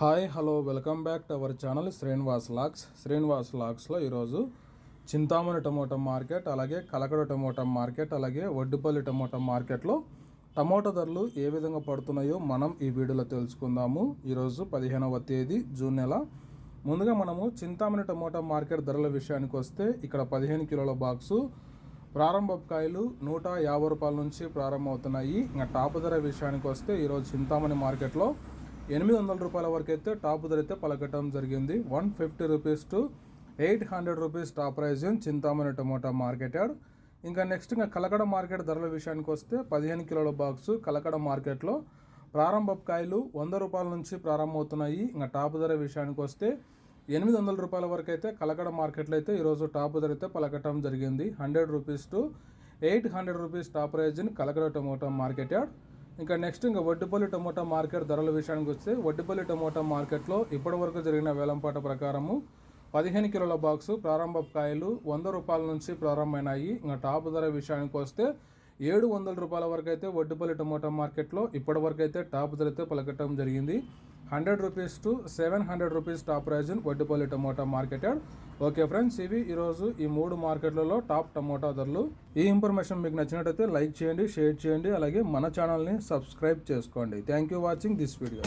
Hi hello welcome back to our channel Srinivas lakhs. Srinivas లాక్స్లో ఈరోజు Chintamani tomato market అలాగే Kalakada tomato market అలాగే వడ్డుపల్లి టమోటా మార్కెట్లో టమోటా ధరలు ఏ విధంగా పడుతున్నాయో మనం ఈ వీడియోలో తెలుసుకుందాము. ఈరోజు పదిహేనవ తేదీ జూన్ నెల. ముందుగా మనము చింతామణి టమోటా మార్కెట్ ధరల విషయానికి వస్తే ఇక్కడ పదిహేను కిలోల బాక్సు ప్రారంభ కాయలు నూట యాభై రూపాయల నుంచి ప్రారంభమవుతున్నాయి. ఇంకా టాప్ ధర విషయానికి వస్తే ఈరోజు చింతామణి మార్కెట్లో ఎనిమిది వందల రూపాయల వరకు అయితే టాప్ ధర అయితే పలకటం జరిగింది. One fifty rupees to eight hundred rupees top price Chintamani tomato market yard ఇంకా నెక్స్ట్ ఇంకా కలకడ మార్కెట్ ధరల విషయానికి వస్తే పదిహేను కిలోల బాక్స్ కలకడ మార్కెట్లో ప్రారంభ కాయలు వంద రూపాయల నుంచి ప్రారంభమవుతున్నాయి. ఇంకా టాప్ ధర విషయానికి వస్తే ఎనిమిది వందల రూపాయల వరకు అయితే కలకడ మార్కెట్లో అయితే ఈరోజు టాప్ ధర అయితే పలకటం జరిగింది. Hundred rupees to eight hundred rupees top price Kalakada tomato market yard ఇంకా నెక్స్ట్ ఇంకా వడ్డిపల్లి టమోటా మార్కెట్ ధరల విషయానికి వస్తే వడ్డిపల్లి టమోటా మార్కెట్లో ఇప్పటివరకు జరిగిన వేలంపాట ప్రకారము పదిహేను కిలోల బాక్సు ప్రారంభ కాయలు వంద రూపాయల నుంచి ప్రారంభమైనాయి. ఇంకా టాప్ ధర విషయానికి వస్తే ఏడు వందల రూపాయల వరకు అయితే వడ్డుపల్లి టమోటా మార్కెట్లో ఇప్పటి వరకు అయితే టాప్ ధర అయితే పలకటం జరిగింది. Hundred rupees to seven hundred rupees top ప్రైజ్ని Vaddipalli tomato marketed okay friends ఇవి ఈరోజు ఈ మూడు మార్కెట్లలో టాప్ టమోటా ధరలు. ఈ ఇన్ఫర్మేషన్ మీకు నచ్చినట్టయితే లైక్ చేయండి షేర్ చేయండి అలాగే మన ఛానల్ని సబ్స్క్రైబ్ చేసుకోండి. Thank you watching this video.